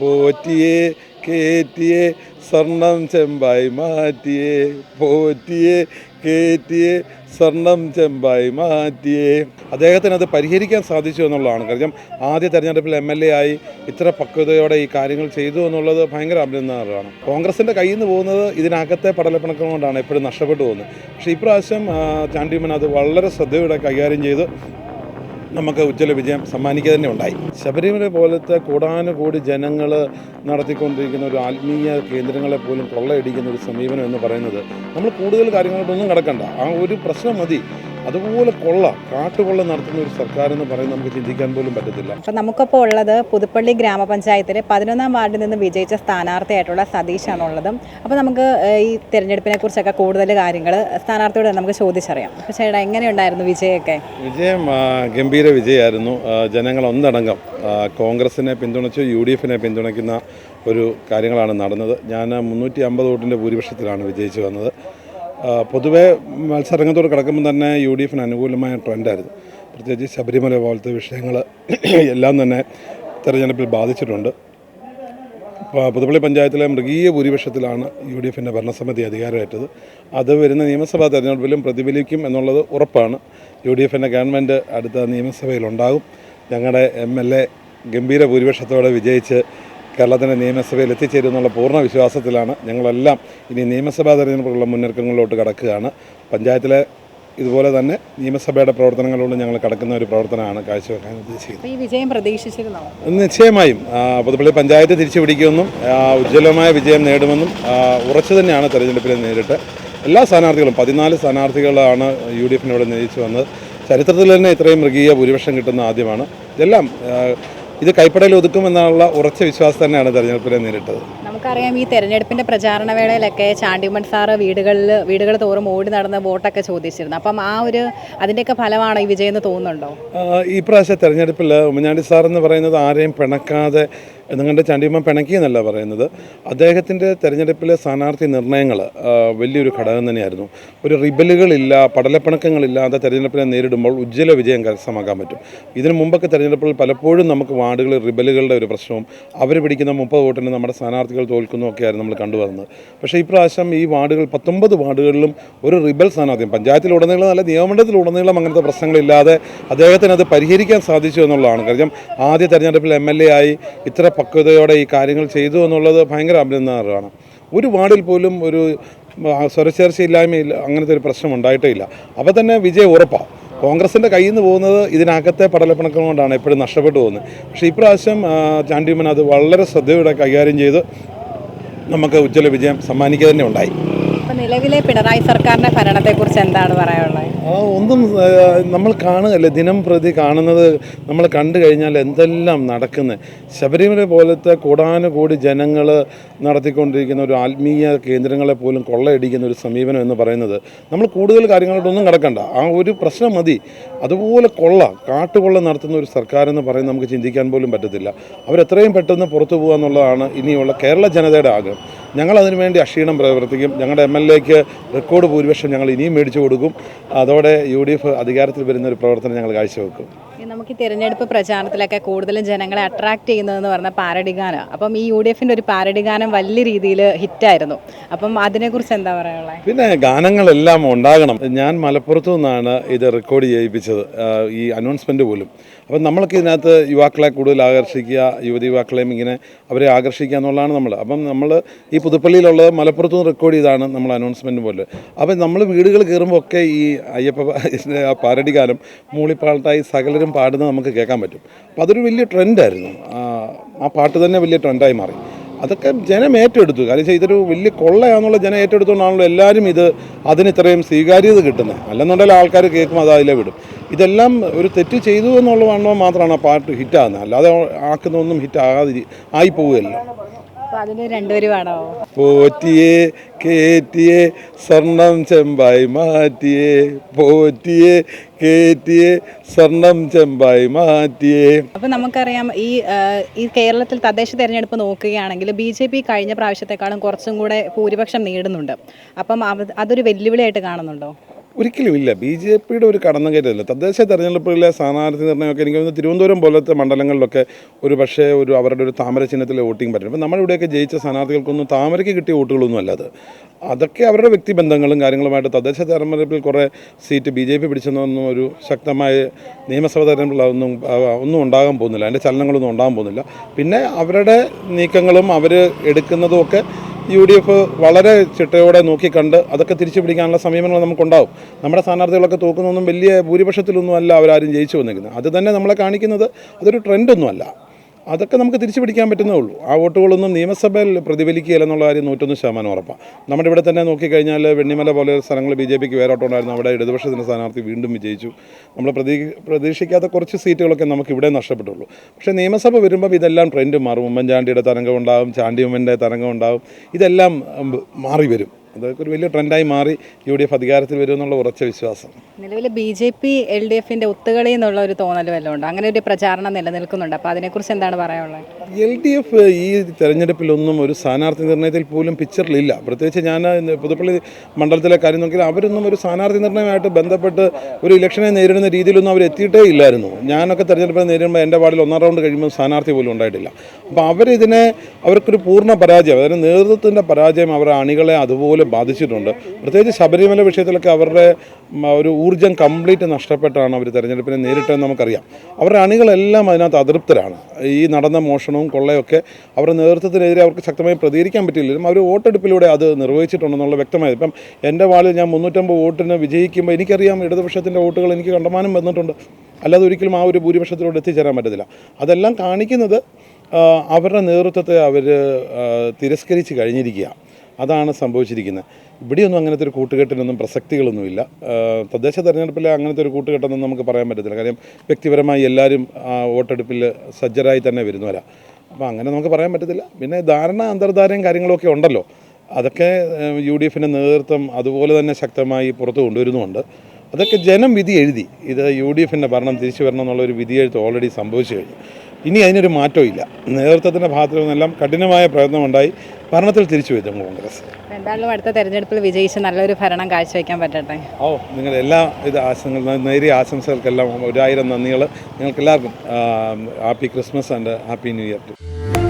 പോറ്റിയെ കേറ്റിയെ സ്വർണം ചെമ്പായി മാറ്റിയേ. പോറ്റിയെ കേറ്റിയെ സ്വർണം ചെമ്പായി മാറ്റിയേ. അദ്ദേഹത്തിന് അത് പരിഹരിക്കാൻ സാധിച്ചു എന്നുള്ളതാണ് കാരണം ആദ്യ തെരഞ്ഞെടുപ്പിൽ എം എൽ എ ആയി ഇത്ര പക്വതയോടെ ഈ കാര്യങ്ങൾ ചെയ്തു എന്നുള്ളത് ഭയങ്കര അഭിനന്ദനമാണ് കോൺഗ്രസിന്റെ കയ്യിൽ നിന്ന് പോകുന്നത് ഇതിനകത്തെ പടലപ്പിണക്കം കൊണ്ടാണ് എപ്പോഴും നഷ്ടപ്പെട്ടു പോകുന്നത്. പക്ഷേ ഇപ്രാവശ്യം ചാണ്ടിമൻ അത് വളരെ ശ്രദ്ധയോടെ കൈകാര്യം ചെയ്ത് നമുക്ക് ഉജ്ജ്വല വിജയം സമ്മാനിക്കുക തന്നെ ഉണ്ടായി. ശബരിമല പോലത്തെ കൂടാനുകൂടി ജനങ്ങൾ നടത്തിക്കൊണ്ടിരിക്കുന്ന ഒരു ആത്മീയ കേന്ദ്രങ്ങളെ പോലും കൊള്ളയടിക്കുന്ന ഒരു സമീപനം എന്ന് പറയുന്നത് നമ്മൾ കൂടുതൽ കാര്യങ്ങളോടൊന്നും കിടക്കണ്ട ആ ഒരു പ്രശ്നം മതി. അതുപോലെ കൊള്ള. കാട്ടുകൊള്ള നടത്തുന്ന ഒരു സർക്കാർ എന്ന് പറയുന്നത് നമുക്ക് ചിന്തിക്കാൻ പോലും പറ്റത്തില്ല. അപ്പം നമുക്കിപ്പോൾ ഉള്ളത് പുതുപ്പള്ളി ഗ്രാമപഞ്ചായത്തിലെ പതിനൊന്നാം വാർഡിൽ നിന്ന് വിജയിച്ച സ്ഥാനാർത്ഥിയായിട്ടുള്ള സതീഷാണുള്ളത് അപ്പോൾ നമുക്ക് ഈ തിരഞ്ഞെടുപ്പിനെ കുറിച്ചൊക്കെ കൂടുതൽ കാര്യങ്ങൾ സ്ഥാനാർത്ഥിയോട് നമുക്ക് ചോദിച്ചറിയാം. പക്ഷേ ചേട്ടാ എങ്ങനെയുണ്ടായിരുന്നു വിജയമൊക്കെ വിജയം ഗംഭീര വിജയമായിരുന്നു. ജനങ്ങൾ ഒന്നടങ്കം കോൺഗ്രസിനെ പിന്തുണച്ചു യു ഡി എഫിനെ പിന്തുണയ്ക്കുന്ന ഒരു കാര്യങ്ങളാണ് നടന്നത്. ഞാൻ മുന്നൂറ്റി അമ്പത് വോട്ടിന്റെ ഭൂരിപക്ഷത്തിലാണ് വിജയിച്ചു വന്നത്. പൊതുവെ മത്സരരംഗത്തോട് കിടക്കുമ്പോൾ തന്നെ യു ഡി എഫിന് അനുകൂലമായ ട്രെൻഡായിരുന്നു. പ്രത്യേകിച്ച് ശബരിമല പോലത്തെ വിഷയങ്ങൾ എല്ലാം തന്നെ തെരഞ്ഞെടുപ്പിൽ ബാധിച്ചിട്ടുണ്ട്. പുതുപ്പള്ളി പഞ്ചായത്തിലെ മൃഗീയ ഭൂരിപക്ഷത്തിലാണ് യു ഡി എഫിന്റെ ഭരണസമിതി അധികാരമേറ്റത്. അത് വരുന്ന നിയമസഭാ തെരഞ്ഞെടുപ്പിലും പ്രതിഫലിക്കും എന്നുള്ളത് ഉറപ്പാണ്. യു ഡി എഫിന്റെ ഗവൺമെന്റ് അടുത്ത നിയമസഭയിലുണ്ടാകും. ഞങ്ങളുടെ എം എൽ എ ഗംഭീര ഭൂരിപക്ഷത്തോടെ വിജയിച്ച് കേരളത്തിന്റെ നിയമസഭയിൽ എത്തിച്ചേരും എന്നുള്ള പൂർണ വിശ്വാസത്തിലാണ് ഞങ്ങളെല്ലാം ഇനി നിയമസഭാ തെരഞ്ഞെടുപ്പുള്ള മുന്നൊരുക്കങ്ങളിലോട്ട് കടക്കുകയാണ്. പഞ്ചായത്തിലെ ഇതുപോലെ തന്നെ നിയമസഭയുടെ പ്രവർത്തനങ്ങളിലൂടെ ഞങ്ങൾ കടക്കുന്ന ഒരു പ്രവർത്തനമാണ് കാഴ്ചവെക്കാൻ ഉദ്ദേശിക്കുന്നത്. ഈ വിജയം പ്രതീക്ഷിച്ചിരുന്നോ? നിശ്ചയമായും. പുതുപ്പള്ളി പഞ്ചായത്ത് തിരിച്ചു പിടിക്കുമെന്നും ഉജ്ജ്വലമായ വിജയം നേടുമെന്നും ഉറച്ചു തന്നെയാണ് തെരഞ്ഞെടുപ്പിൽ നേരിട്ട്. എല്ലാ സ്ഥാനാർത്ഥികളും പതിനാല് സ്ഥാനാർത്ഥികളാണ് യു ഡി എഫിനോട് നയിച്ചു വന്നത്. ചരിത്രത്തിൽ തന്നെ ഇത്രയും മൃഗീയ ഭൂരിപക്ഷം കിട്ടുന്ന ആദ്യമാണ്. ഇതെല്ലാം ഇത് കൈപ്പടയിൽ ഒതുക്കുമെന്നുള്ള ഉറച്ച വിശ്വാസം തന്നെയാണ് തെരഞ്ഞെടുപ്പിനെ നേരിട്ടത്. നമുക്കറിയാം ഈ തെരഞ്ഞെടുപ്പിന്റെ പ്രചാരണ വേളയിലൊക്കെ ചാണ്ടിമൺ സാറ് വീടുകളിൽ വീടുകൾ തോറും ഓടി നടന്ന് വോട്ടൊക്കെ ചോദിച്ചിരുന്നു. അപ്പം ആ ഒരു അതിന്റെയൊക്കെ ഫലമാണ് ഈ വിജയം എന്ന് തോന്നുന്നുണ്ടോ ഈ പ്രാവശ്യം തെരഞ്ഞെടുപ്പിൽ ഉമ്മൻചാണ്ടി സാർ എന്ന് പറയുന്നത് ആരെയും പിണക്കാതെ നിങ്ങളുടെ ചാണ്ടിയമ്മ പിണക്കി എന്നല്ല പറയുന്നത്. അദ്ദേഹത്തിന്റെ തെരഞ്ഞെടുപ്പിലെ സ്ഥാനാർത്ഥി നിർണയങ്ങൾ വലിയൊരു ഘടകം തന്നെയായിരുന്നു. ഒരു റിബലുകളില്ല പടലപ്പിണക്കങ്ങളില്ലാതെ തെരഞ്ഞെടുപ്പിനെ നേരിടുമ്പോൾ ഉജ്ജ്വല വിജയം കരസ്ഥമാക്കാൻ പറ്റും. ഇതിനു മുമ്പൊക്കെ തെരഞ്ഞെടുപ്പിൽ പലപ്പോഴും നമുക്ക് വാർഡുകളിൽ റിബലുകളുടെ ഒരു പ്രശ്നവും അവർ പിടിക്കുന്ന മുപ്പത് വോട്ടിന് നമ്മുടെ സ്ഥാനാർത്ഥികൾ തോൽക്കുന്നു ഒക്കെയായിരുന്നു നമ്മൾ കണ്ടുവരുന്നത് പക്ഷേ ഇപ്രാവശ്യം പ്രാവശ്യം ഈ വാർഡുകൾ പത്തൊമ്പത് വാർഡുകളിലും ഒരു റിബൽ സ്ഥാനാർത്ഥി പഞ്ചായത്തിലുടനീളം അല്ല നിയമമണ്ഡലത്തിലുടനീളം അങ്ങനത്തെ പ്രശ്നങ്ങളില്ലാതെ അദ്ദേഹത്തിന് അത് പരിഹരിക്കാൻ സാധിച്ചു എന്നുള്ളതാണ്. കാര്യം ആദ്യ തെരഞ്ഞെടുപ്പിൽ എം എൽ എ ആയി ഇത്ര പക്വതയോടെ ഈ കാര്യങ്ങൾ ചെയ്തു എന്നുള്ളത് ഭയങ്കര അഭിനന്ദനമാണ് ഒരു വാർഡിൽ പോലും ഒരു സ്വരച്ചേർച്ചയില്ലായ്മയില്ല അങ്ങനത്തെ ഒരു പ്രശ്നം ഉണ്ടായിട്ടേ ഇല്ല. അപ്പോൾ തന്നെ വിജയം ഉറപ്പാണ് കോൺഗ്രസിന്റെ കയ്യിൽ നിന്ന് പോകുന്നത് ഇതിനകത്തെ പടലപ്പിണക്കം കൊണ്ടാണ് എപ്പോഴും നഷ്ടപ്പെട്ടു പോകുന്നത്. പക്ഷേ ഇപ്രാവശ്യം ചാണ്ടിമൻ അത് വളരെ ശ്രദ്ധയോടെ കൈകാര്യം ചെയ്ത് നമുക്ക് ഉജ്ജ്വല വിജയം സമ്മാനിക്കുക തന്നെ ഉണ്ടായി. നിലവിലെ പിണറായി സർക്കാരിന്റെ ഭരണത്തെക്കുറിച്ച് എന്താണ് പറയാനുള്ളത്? ആ ഒന്നും നമ്മൾ കാണുകയല്ലേ ദിനം പ്രതി കാണുന്നത് നമ്മൾ കണ്ടു കഴിഞ്ഞാൽ എന്തെല്ലാം നടക്കുന്നത് ശബരിമല പോലത്തെ കൂടാനുകൂടി ജനങ്ങൾ നടത്തിക്കൊണ്ടിരിക്കുന്ന ഒരു ആത്മീയ കേന്ദ്രങ്ങളെ പോലും കൊള്ളയടിക്കുന്ന ഒരു സമീപനം എന്ന് പറയുന്നത് നമ്മൾ കൂടുതൽ കാര്യങ്ങളോടൊന്നും കിടക്കണ്ട. ആ ഒരു പ്രശ്നം മതി. അതുപോലെ കൊള്ള കാട്ടുകൊള്ള നടത്തുന്ന ഒരു സർക്കാർ എന്ന് പറയുന്നത് നമുക്ക് ചിന്തിക്കാൻ പോലും പറ്റത്തില്ല. അവരെത്രയും പെട്ടെന്ന് പുറത്തു പോകുക എന്നുള്ളതാണ് ഇനിയുള്ള കേരള ജനതയുടെ ആഗ്രഹം. ഞങ്ങൾ അതിനുവേണ്ടി അക്ഷീണം പ്രവർത്തിക്കും. ഞങ്ങളുടെ എം എൽ എക്ക് റെക്കോർഡ് ഭൂരിപക്ഷം ഞങ്ങൾ ഇനിയും മേടിച്ചു കൊടുക്കും. അതോടെ യു ഡി എഫ് അധികാരത്തിൽ വരുന്ന ഒരു പ്രവർത്തനം ഞങ്ങൾ കാഴ്ചവെക്കും. നമുക്ക് ഈ തിരഞ്ഞെടുപ്പ് പ്രചാരണത്തിലൊക്കെ കൂടുതലും ജനങ്ങളെ അട്രാക്ട് ചെയ്യുന്നതെന്ന് പറഞ്ഞ പാരഡി അപ്പം ഈ യു ഡി എഫിന്റെ ഒരു പാരഡി ഗാനം വലിയ രീതിയിൽ ഹിറ്റായിരുന്നു. അപ്പം അതിനെക്കുറിച്ച് എന്താ പറയാനുള്ളത് പിന്നെ ഗാനങ്ങളെല്ലാം ഉണ്ടാകണം. ഞാൻ മലപ്പുറത്തു നിന്നാണ് ഇത് റെക്കോർഡ് ചെയ്യിപ്പിച്ചത്. ഈ അനൗൺസ്മെന്റ് പോലും. അപ്പം നമ്മൾക്ക് ഇതിനകത്ത് യുവാക്കളെ കൂടുതൽ ആകർഷിക്കുക യുവതി യുവാക്കളെയും ഇങ്ങനെ അവരെ ആകർഷിക്കുക എന്നുള്ളതാണ് നമ്മൾ. അപ്പം നമ്മൾ ഈ പുതുപ്പള്ളിയിലുള്ളത് മലപ്പുറത്തു നിന്ന് റെക്കോർഡ് ചെയ്താണ് നമ്മൾ അനൗൺസ്മെന്റ് പോലെ. അപ്പം നമ്മൾ വീടുകൾ കയറുമ്പോൾ ഒക്കെ ഈ അയ്യപ്പ പാരടി ഗാനം മൂളിപ്പാളത്തായി സകലരും പാടുന്നത് നമുക്ക് കേൾക്കാൻ പറ്റും. അപ്പം അതൊരു വലിയ ട്രെൻഡായിരുന്നു ആ, പാട്ട് തന്നെ വലിയ ട്രെൻഡായി മാറി. അതൊക്കെ ജനം ഏറ്റെടുത്തു. കാരണം ഇതൊരു വലിയ കൊള്ളയാണെന്നുള്ള ജനം ഏറ്റെടുത്തുകൊണ്ടാണല്ലോ എല്ലാവരും ഇത് അതിന് ഇത്രയും സ്വീകാര്യത കിട്ടുന്നത്. അല്ലെന്നുണ്ടെങ്കിൽ ആൾക്കാർ കേൾക്കും അത് അതിലെ വിടും. ഇതെല്ലാം ഒരു തെറ്റ് ചെയ്തു എന്നുള്ളതാണോ മാത്രമാണ് ആ പാട്ട് ഹിറ്റാകുന്നത് അല്ലാതെ ആക്കുന്നൊന്നും ഹിറ്റ് ആകാതിരി ആയി പോവുകയല്ലോ. അപ്പോൾ അതിൽ രണ്ടുപേരും പാടാവോ? പോറ്റിയെ കേറ്റിയെ സ്വർണം ചെമ്പായി മാറ്റിയെ. പോറ്റിയെ കേറ്റിയെ സ്വർണം ചെമ്പായി മാറ്റിയെ. അപ്പൊ നമുക്കറിയാം ഈ ഈ കേരളത്തിൽ തദ്ദേശ തെരഞ്ഞെടുപ്പ് നോക്കുകയാണെങ്കിൽ ബി ജെ പി കഴിഞ്ഞ പ്രാവശ്യത്തെക്കാളും കുറച്ചും കൂടെ ഭൂരിപക്ഷം നേടുന്നുണ്ട്. അപ്പം അവ- അതൊരു വെല്ലുവിളിയായിട്ട് കാണുന്നുണ്ടോ? ഒരിക്കലും ഇല്ല. ബി ജെ പിയുടെ ഒരു കടന്നുകയറ്റമില്ല തദ്ദേശ തെരഞ്ഞെടുപ്പുകളിലെ സ്ഥാനാർത്ഥി നിർണയമൊക്കെ എനിക്ക് തോന്നുന്നു തിരുവനന്തപുരം പോലത്തെ മണ്ഡലങ്ങളിലൊക്കെ ഒരു പക്ഷേ ഒരു അവരുടെ ഒരു താമര ചിഹ്നത്തിൽ വോട്ടിംഗ് പറ്റും അപ്പം നമ്മളിവിടെയൊക്കെ ജയിച്ച സ്ഥാനാർത്ഥികൾക്കൊന്നും താമരയ്ക്ക് കിട്ടിയ വോട്ടുകളൊന്നും അല്ല അത്. അതൊക്കെ അവരുടെ വ്യക്തിബന്ധങ്ങളും കാര്യങ്ങളുമായിട്ട് തദ്ദേശ തെരഞ്ഞെടുപ്പിൽ കുറേ സീറ്റ് ബി ജെ പി പിടിച്ചെന്നൊന്നും ഒരു ശക്തമായ നിയമസഭാ തെരഞ്ഞെടുപ്പിൽ അതൊന്നും ഒന്നും ഉണ്ടാകാൻ പോകുന്നില്ല. അതിന്റെ ചലനങ്ങളൊന്നും ഉണ്ടാകാൻ പോകുന്നില്ല. പിന്നെ അവരുടെ നീക്കങ്ങളും അവർ എടുക്കുന്നതും ഒക്കെ യു ഡി എഫ് വളരെ ചിട്ടയോടെ നോക്കിക്കണ്ട് അതൊക്കെ തിരിച്ചു പിടിക്കാനുള്ള സമീപനങ്ങൾ നമുക്കുണ്ടാവും. നമ്മുടെ സ്ഥാനാർത്ഥികളൊക്കെ തോക്കുന്നൊന്നും വലിയ ഭൂരിപക്ഷത്തിലൊന്നും അല്ല അവരാരും ജയിച്ചു വന്നിരിക്കുന്നത്. അത് തന്നെ നമ്മളെ കാണിക്കുന്നത്. അതൊരു ട്രെൻഡൊന്നുമല്ല അതൊക്കെ നമുക്ക് തിരിച്ചു പിടിക്കാൻ പറ്റുന്നേ ഉള്ളൂ. ആ വോട്ടുകളൊന്നും നിയമസഭയിൽ പ്രതിഫലിക്കുകയില്ല എന്നുള്ള കാര്യം നൂറ്റൊന്ന് ശതമാനം ഉറപ്പാണ്. നമ്മുടെ ഇവിടെ തന്നെ നോക്കിക്കഴിഞ്ഞാൽ വെണ്ണിമല പോലെ സ്ഥലങ്ങൾ ബി ജെ പിക്ക് വേറോട്ടുണ്ടായിരുന്നു അവിടെ ഇടതുപക്ഷത്തിന്റെ സ്ഥാനാർത്ഥി വീണ്ടും വിജയിച്ചു. നമ്മൾ പ്രതീ പ്രതീക്ഷിക്കാത്ത കുറച്ച് സീറ്റുകളൊക്കെ നമുക്ക് ഇവിടെ നഷ്ടപ്പെട്ടുള്ളൂ. പക്ഷേ നിയമസഭ വരുമ്പോൾ ഇതെല്ലാം ട്രെൻഡ് മാറും. ഉമ്മൻചാണ്ടിയുടെ തരംഗം ഉണ്ടാകും ചാണ്ടി ഉമ്മന്റെ തരംഗം ഉണ്ടാകും ഇതെല്ലാം മാറി വരും. അതൊക്കെ ഒരു വലിയ ട്രെൻഡായി മാറി യു ഡി എഫ് അധികാരത്തിൽ വരുമെന്നുള്ള ഉറച്ച വിശ്വാസം. നിലവിൽ ബി ജെ പി എൽ ഡി എഫിന്റെ ഒത്തുകളി എന്നുള്ള ഒരു തോന്നൽ വല്ലതും ഉണ്ട് അങ്ങനെ ഒരു പ്രചാരണം നിലനിൽക്കുന്നുണ്ട്. അപ്പോൾ അതിനെക്കുറിച്ച് എന്താണ് പറയാനുള്ളത്? എൽ ഡി എഫ് ഈ തെരഞ്ഞെടുപ്പിലൊന്നും ഒരു സ്ഥാനാർത്ഥി നിർണയത്തിൽ പോലും പിക്ചറിലില്ല. പ്രത്യേകിച്ച് ഞാൻ പുതുപ്പള്ളി മണ്ഡലത്തിലെ കാര്യം നോക്കിയാൽ അവരൊന്നും ഒരു സ്ഥാനാർത്ഥി നിർണയമായിട്ട് ബന്ധപ്പെട്ട് ഒരു ഇലക്ഷനെ നേരിടുന്ന രീതിയിലൊന്നും അവർ എത്തിയിട്ടേ ഇല്ലായിരുന്നു. ഞാനൊക്കെ തെരഞ്ഞെടുപ്പിനെ നേരിടുമ്പോൾ എന്റെ വാർഡിൽ ഒന്നാം റൗണ്ട് കഴിയുമ്പോൾ സ്ഥാനാർത്ഥി പോലും ഉണ്ടായിട്ടില്ല. അപ്പോൾ അവരിതിനെ അവർക്കൊരു പൂർണ പരാജയം അതായത് നേതൃത്വത്തിന്റെ പരാജയം അവരുടെ അണികളെ അതുപോലെ ബാധിച്ചിട്ടുണ്ട്. പ്രത്യേകിച്ച് ശബരിമല വിഷയത്തിലൊക്കെ അവരുടെ ഒരു ഊർജം കംപ്ലീറ്റ് നഷ്ടപ്പെട്ടാണ് അവർ തെരഞ്ഞെടുപ്പിനെ നേരിട്ടതെന്ന് നമുക്കറിയാം. അവരുടെ അണികളെല്ലാം അതിനകത്ത് അതൃപ്തരാണ്. ഈ നടന്ന മോഷണവും കൊള്ളയൊക്കെ അവരുടെ നേതൃത്വത്തിനെതിരെ അവർക്ക് ശക്തമായി പ്രതികരിക്കാൻ പറ്റില്ലെങ്കിലും അവർ വോട്ടെടുപ്പിലൂടെ അത് നിർവഹിച്ചിട്ടുണ്ടെന്നുള്ള വ്യക്തമായത്. ഇപ്പം എന്റെ വാളിൽ ഞാൻ മുന്നൂറ്റമ്പത് വോട്ടിന് വിജയിക്കുമ്പോൾ എനിക്കറിയാം ഇടതുപക്ഷത്തിന്റെ വോട്ടുകൾ എനിക്ക് കണ്ടമാനം വന്നിട്ടുണ്ട്. അല്ലാതെ ഒരിക്കലും ആ ഒരു ഭൂരിപക്ഷത്തിലൂടെ എത്തിച്ചേരാൻ പറ്റത്തില്ല. അതെല്ലാം കാണിക്കുന്നത് അവരുടെ നേതൃത്വത്തെ അവർ തിരസ്കരിച്ച് കഴിഞ്ഞിരിക്കുക അതാണ് സംഭവിച്ചിരിക്കുന്നത്. ഇവിടെയൊന്നും അങ്ങനത്തെ ഒരു കൂട്ടുകെട്ടിനൊന്നും പ്രസക്തികളൊന്നുമില്ല. തദ്ദേശ തെരഞ്ഞെടുപ്പിൽ അങ്ങനത്തെ ഒരു കൂട്ടുകെട്ടൊന്നും നമുക്ക് പറയാൻ പറ്റത്തില്ല. കാര്യം വ്യക്തിപരമായി എല്ലാവരും വോട്ടെടുപ്പിൽ സജ്ജരായി തന്നെ വരുന്നവരാ. അപ്പോൾ അങ്ങനെ നമുക്ക് പറയാൻ പറ്റത്തില്ല. പിന്നെ ധാരണ അന്തർധാരയും കാര്യങ്ങളൊക്കെ ഉണ്ടല്ലോ. അതൊക്കെ യു ഡി എഫിന്റെ നേതൃത്വം അതുപോലെ തന്നെ ശക്തമായി പുറത്തു കൊണ്ടുവരുന്നുമുണ്ട്. അതൊക്കെ ജനം വിധി എഴുതി. ഇത് യു ഡി എഫിന്റെ ഭരണം തിരിച്ചു വരണം എന്നുള്ളൊരു വിധി എഴുത്ത് ഓൾറെഡി സംഭവിച്ചു കഴിഞ്ഞു. ഇനി അതിനൊരു മാറ്റവും ഇല്ല. നേതൃത്വത്തിന്റെ ഭാഗത്തു നിന്നെല്ലാം കഠിനമായ പ്രയത്നം ഉണ്ടായി. ഭരണത്തിൽ തിരിച്ചു വരും കോൺഗ്രസ്. എന്തായാലും അടുത്ത തെരഞ്ഞെടുപ്പിൽ വിജയിച്ച് നല്ലൊരു ഭരണം കാഴ്ചവെക്കാൻ പറ്റട്ടെ? ഓ നിങ്ങൾ എല്ലാ ഇത് ആശംസകൾ നേരിയ ആശംസകൾക്കെല്ലാം ഒരായിരം നന്ദികൾ നിങ്ങൾക്ക് എല്ലാവർക്കും happy Christmas and happy new year